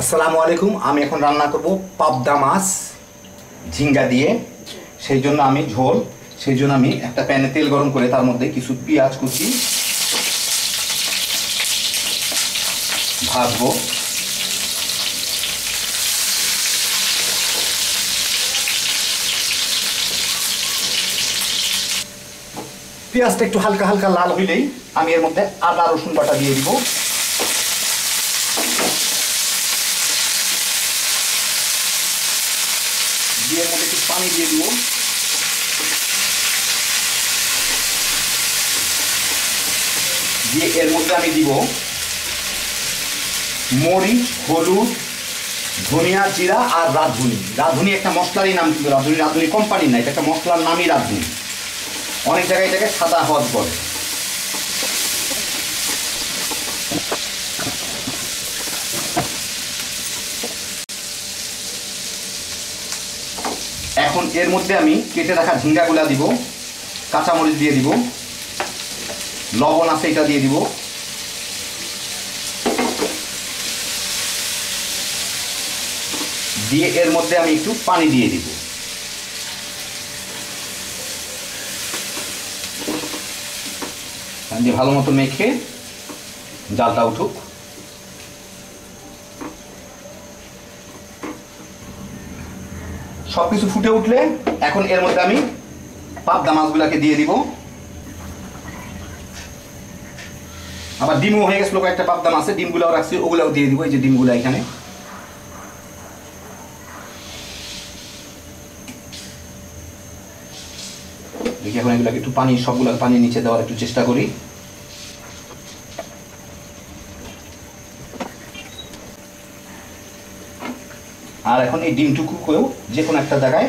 আসসালামু আলাইকুম। আমি এখন রান্না করব পাবদা মাছ, ঝিঙ্গা দিয়ে। সেই জন্য আমি ঝোল, সেই জন্য আমি একটা প্যানে তেল গরম করে তার মধ্যে কিছু পেঁয়াজ কুচি ভাজবো। পেঁয়াজটা একটু হালকা হালকা লাল হইলেই আমি এর মধ্যে আদা রসুন বাটা দিয়ে দিব দিয়ে এর মধ্যে একটু পানি দিয়ে দিব। দিয়ে এর মধ্যে আমি দিব মরিচ, হলুদ, ধনিয়া জিরা আর রাঁধুনি। রাঁধুনি একটা মশলারই নাম কিন্তু রাঁধুনি রাঁধুনি কোম্পানি না, এটা একটা মশলার নামই রাঁধুনি। অনেক জায়গায় এটাকে সাদা হদ বলে এখন এর মধ্যে আমি কেটে রাখা ঝিঙ্গাগুলা দিব, কাঁচামরিচ দিয়ে দিব, লবণ আছে এটা দিয়ে দিব। দিয়ে এর মধ্যে আমি একটু পানি দিয়ে দিব। ভালো মতো মেখে জালটা উঠুক। সব কিছু ফুটে উঠলে এখন এর মধ্যে আমি পাবদা মাছগুলাকে দিয়ে দিব। আবার ডিমও হয়ে গেছিল, কয়েকটা পাবদা মাছে ডিমগুলাও রাখছি, ওগুলাও দিয়ে দিব, এই যে ডিমগুলো এখানে। দেখি এখন এগুলোকে একটু পানি সবগুলো পানি নিচে দেওয়ার একটু চেষ্টা করি। আর এখন এই ডিমটুকুকেও যে কোনো একটা জায়গায়,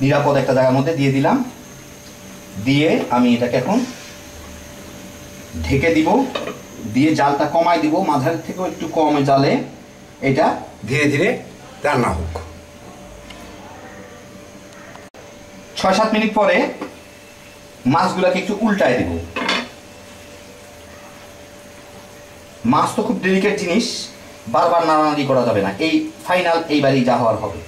নিরাপদ একটা জায়গার মধ্যে দিয়ে দিলাম। দিয়ে আমি এটাকে এখন ঢেকে দিব। দিয়ে জালটা কমাই দিব। মাঝারি থেকেও একটু কমে জালে এটা ধীরে ধীরে রান্না হোক। ছয় সাত মিনিট পরে মাছগুলোকে একটু উল্টায় দিব। মাছ তো খুব ডেলিকেট জিনিস। বারবার নাড়ানাড়ি করা যাবে না। এই ফাইনাল এইবারই যা হওয়ার হবে।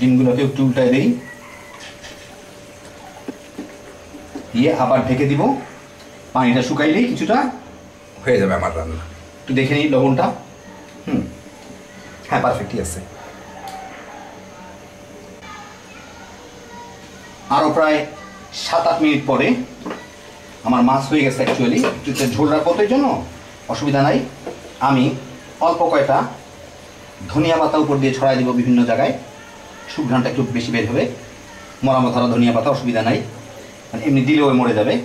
ডিমগুলোকে একটু উল্টায় দেই। দিয়ে আবার ঢেকে দিব। পানিটা শুকাইলেই কিছুটা হয়ে যাবে আমার রান্না। একটু দেখে নিই লবণটা। হুম। হ্যাঁ পারফেক্টই আছে। আরও প্রায় সাত আট মিনিট পরে আমার মাছ হয়ে গেছে অ্যাকচুয়ালি একটু ঝোল রাখব তো জন্য। অসুবিধা নাই। আমি অল্প কয়টা ধনিয়া পাতা উপর দিয়ে ছড়াই দিব বিভিন্ন জায়গায়। সুঘ্রাণটা একটু বেশি বের হবে। মরামত ধরা ধনিয়া পাতা, অসুবিধা নাই। মানে এমনি দিলেও মরে যাবে।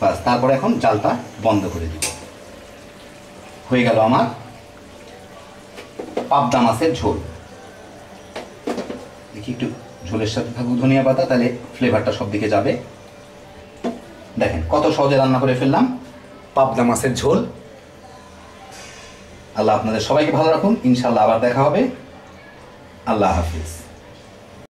বাস, তারপরে এখন জালটা বন্ধ করে দিব। হয়ে গেল আমার পাবদা মাছের ঝোল। দেখি একটু ঝোলের সাথে থাকুক ধনিয়া পাতা, তাহলে ফ্লেভারটা সব দিকে যাবে। দেখেন, কত সহজে রান্না করে ফেললাম। পাবদা মাছের ঝোল। আল্লাহ আপনাদের সবাইকে ভালো রাখুন। ইনশাল্লাহ আবার দেখা হবে। আল্লাহ হাফিজ।